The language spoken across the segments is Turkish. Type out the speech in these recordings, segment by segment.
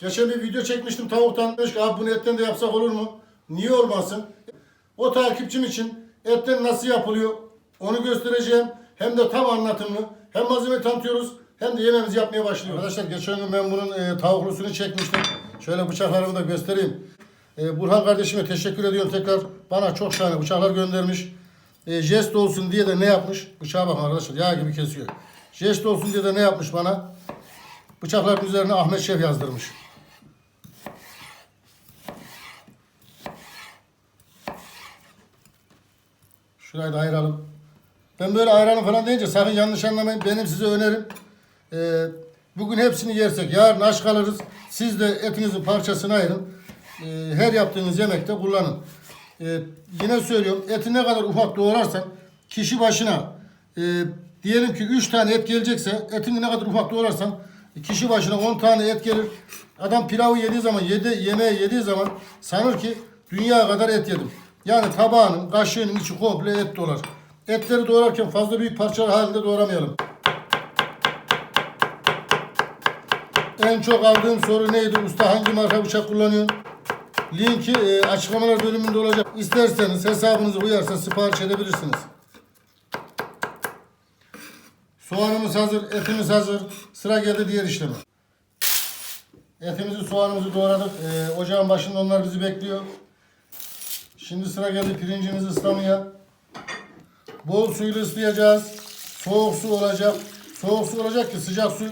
Geçen bir video çekmiştim tavuktan. Demiş ki abi bunu etten de yapsak olur mu? Niye olmasın? O takipçim için etten nasıl yapılıyor onu göstereceğim. Hem de tam anlatımlı. Hem malzeme tanıtıyoruz hem de yemeğimizi yapmaya başlıyoruz. Arkadaşlar geçen gün ben bunun e, tavuklusunu çekmiştim. Şöyle bıçaklarımı da göstereyim. E, Burhan kardeşime teşekkür ediyorum tekrar. Bana çok şahane bıçaklar göndermiş. E, jest olsun diye de ne yapmış? Bıçağa bakın arkadaşlar yağ gibi kesiyor. Jest olsun diye de ne yapmış bana? Bıçakların üzerine Ahmet Şef yazdırmış. Şurayı da ayıralım. Ben böyle ayranı falan deyince sakın yanlış anlamayın. Benim size önerim. Ee, bugün hepsini yersek yarın aç kalırız. Siz de etinizin parçasını ayırın. Ee, her yaptığınız yemekte kullanın. Ee, yine söylüyorum eti ne kadar ufak doğrarsan kişi başına e, diyelim ki 3 tane et gelecekse etini ne kadar ufak doğrarsan kişi başına 10 tane et gelir. Adam pilavı yediği zaman, yedi, yemeği yediği zaman sanır ki dünya kadar et yedim. Yani tabağının, kaşığının içi komple et dolar. Etleri doğrarken fazla büyük parçalar halinde doğramayalım. En çok aldığım soru neydi? Usta hangi marka bıçak kullanıyorsun? Linki e, açıklamalar bölümünde olacak. İsterseniz hesabınıza uyarsa sipariş edebilirsiniz. Soğanımız hazır, etimiz hazır. Sıra geldi diğer işleme. Etimizi, soğanımızı doğradık. E, ocağın başında onlar bizi bekliyor. Şimdi sıra geldi pirincimizi ıslamaya. Bol suyla ıslayacağız. Soğuk su olacak. Soğuk su olacak ki sıcak su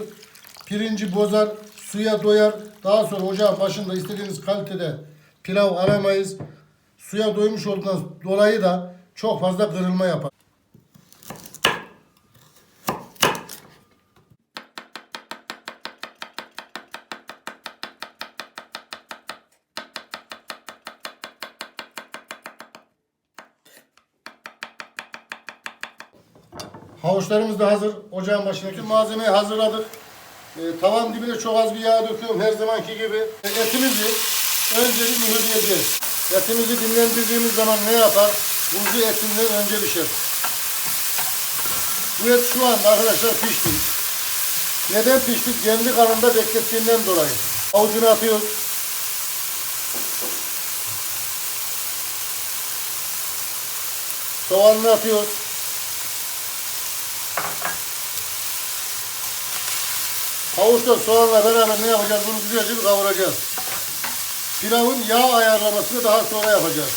pirinci bozar, suya doyar. Daha sonra ocağın başında istediğiniz kalitede pilav aramayız. Suya doymuş olduğundan dolayı da çok fazla kırılma yapar. Havuçlarımız da hazır. Ocağın başına tüm malzemeyi hazırladık. E, tavan dibine çok az bir yağ döküyorum her zamanki gibi. E, etimizi önce bir mühürleyeceğiz. Etimizi dinlendirdiğimiz zaman ne yapar? Kuzu etinden önce pişer. Bu et şu anda arkadaşlar pişti. Neden pişti? Kendi kanında beklettiğinden dolayı. Avucunu atıyoruz. Soğanını atıyoruz. Havuçla soğanla beraber ne yapacağız? Bunu güzelce bir kavuracağız. Pilavın yağ ayarlamasını daha sonra yapacağız.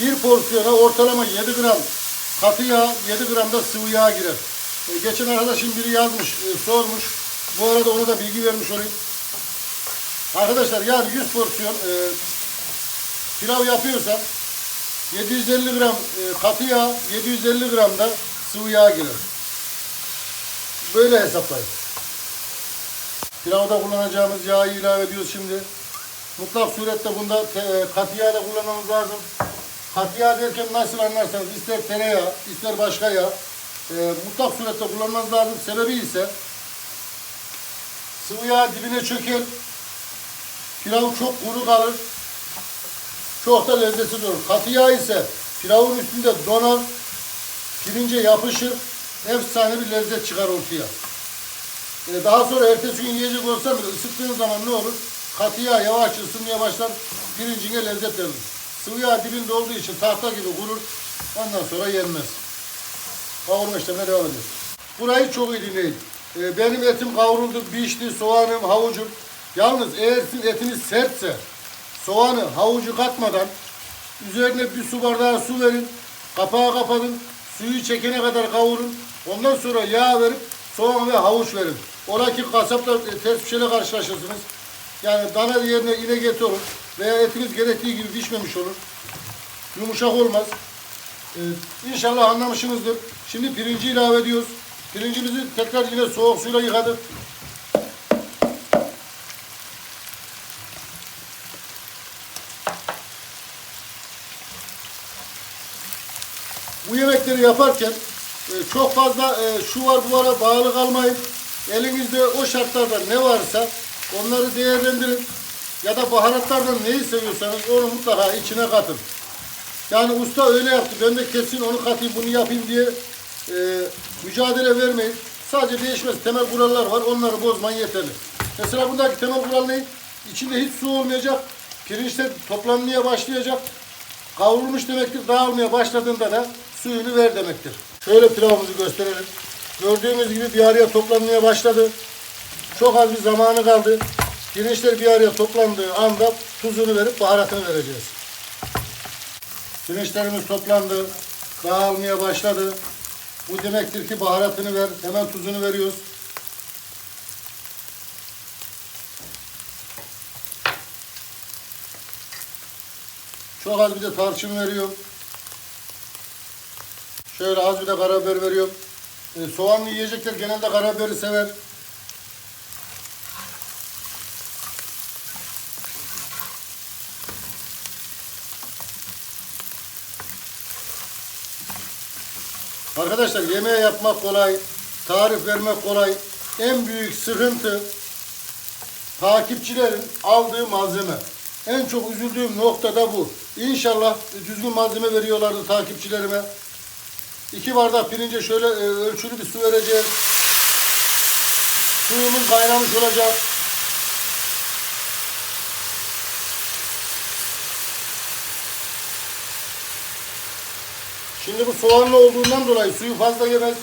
Bir porsiyona ortalama 7 gram katı yağ, 7 gram da sıvı yağ girer. E, geçen arkadaşım biri yazmış, e, sormuş. Bu arada ona da bilgi vermiş olayım. Arkadaşlar yani 100 porsiyon e, pilav yapıyorsam 750 gram e, katı yağ, 750 gram da sıvı yağ girer. Böyle hesaplayın. Pilavda kullanacağımız yağı ilave ediyoruz şimdi. Mutlak surette bunda e, katı yağ da kullanmamız lazım. Katı yağ derken nasıl anlarsanız ister tereyağı, ister başka yağ e, mutlak surette kullanmanız lazım. Sebebi ise sıvı yağ dibine çöker. Pilav çok kuru kalır. Çok da lezzetsiz olur. Katı yağ ise pilavın üstünde donar. Pirince yapışır. Efsane bir lezzet çıkar ortaya. Ee, daha sonra ertesi gün yiyecek olsam bile ısıttığın zaman ne olur? Katı yağ yavaş ısınmaya başlar. Pirincine lezzet verir. Sıvı yağ dibinde olduğu için tahta gibi kurur. Ondan sonra yenmez. Kavurma işlemine devam ediyoruz. Burayı çok iyi dinleyin. Ee, benim etim kavruldu, pişti, soğanım, havucum. Yalnız eğer sizin etiniz sertse soğanı, havucu katmadan üzerine bir su bardağı su verin. Kapağı kapatın. Suyu çekene kadar kavurun. Ondan sonra yağ verip soğan ve havuç verin. Ola ki kasapla ters bir şeyle karşılaşırsınız. Yani dana yerine inek eti olur. Veya etiniz gerektiği gibi pişmemiş olur. Yumuşak olmaz. Ee, inşallah anlamışsınızdır. Şimdi pirinci ilave ediyoruz. Pirincimizi tekrar yine soğuk suyla yıkadık. Bu yemekleri yaparken e, çok fazla e, şu var bu vara bağlı kalmayın. Elinizde o şartlarda ne varsa onları değerlendirin. Ya da baharatlardan neyi seviyorsanız onu mutlaka içine katın. Yani usta öyle yaptı. Ben de kesin onu katayım, bunu yapayım diye e, mücadele vermeyin. Sadece değişmez temel kurallar var. Onları bozmayın yeterli. Mesela buradaki temel kural ne? İçinde hiç su olmayacak. Pirinçler toplanmaya başlayacak. Kavrulmuş demektir. Dağılmaya başladığında da suyunu ver demektir. Şöyle pilavımızı gösterelim. Gördüğümüz gibi bir araya toplanmaya başladı. Çok az bir zamanı kaldı. Pirinçler bir araya toplandığı anda tuzunu verip baharatını vereceğiz. Pirinçlerimiz toplandı. Dağılmaya başladı. Bu demektir ki baharatını ver. Hemen tuzunu veriyoruz. Çok az bir de tarçın veriyorum. Şöyle az bir de karabiber veriyorum. E, soğanlı yiyecekler genelde karabiberi sever. Arkadaşlar yemeği yapmak kolay, tarif vermek kolay. En büyük sıkıntı takipçilerin aldığı malzeme. En çok üzüldüğüm nokta da bu. İnşallah düzgün malzeme veriyorlardı takipçilerime. İki bardak pirince şöyle e, ölçülü bir su vereceğiz. Suyumuz kaynamış olacak. Şimdi bu soğanlı olduğundan dolayı suyu fazla yemez.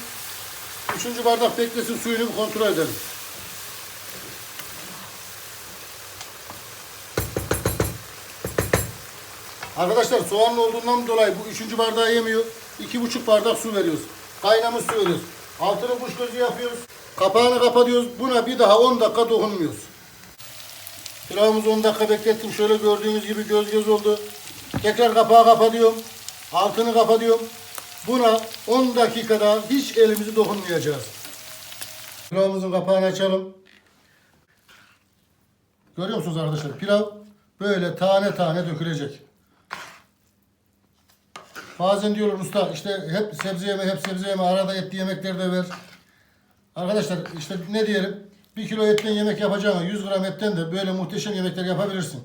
Üçüncü bardak beklesin suyunu kontrol edelim. Arkadaşlar soğanlı olduğundan dolayı bu üçüncü bardağı yemiyor. İki buçuk bardak su veriyoruz. Kaynamış su veriyoruz. Altını kuş gözü yapıyoruz. Kapağını kapatıyoruz. Buna bir daha 10 dakika dokunmuyoruz. Pilavımızı 10 dakika beklettim. Şöyle gördüğünüz gibi göz göz oldu. Tekrar kapağı kapatıyorum. Altını kapatıyorum. Buna 10 dakikada hiç elimizi dokunmayacağız. Pilavımızın kapağını açalım. Görüyor musunuz arkadaşlar? Pilav böyle tane tane dökülecek. Bazen diyorlar usta işte hep sebze yeme hep sebze yeme arada etli yemekler de ver. Arkadaşlar işte ne diyelim bir kilo etten yemek yapacağına 100 gram etten de böyle muhteşem yemekler yapabilirsin.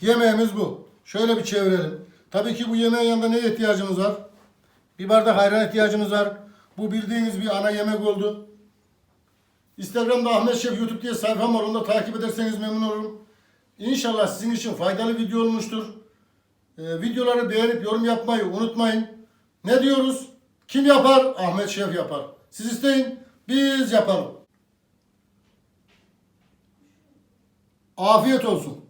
Yemeğimiz bu. Şöyle bir çevirelim. Tabii ki bu yemeğin yanında ne ihtiyacımız var? Bir bardak ayran ihtiyacımız var. Bu bildiğiniz bir ana yemek oldu. Instagram'da Ahmet Şef YouTube diye sayfam var. Onu da takip ederseniz memnun olurum. İnşallah sizin için faydalı video olmuştur. Ee, videoları beğenip yorum yapmayı unutmayın. Ne diyoruz? Kim yapar? Ahmet Şef yapar. Siz isteyin, biz yapalım. Afiyet olsun.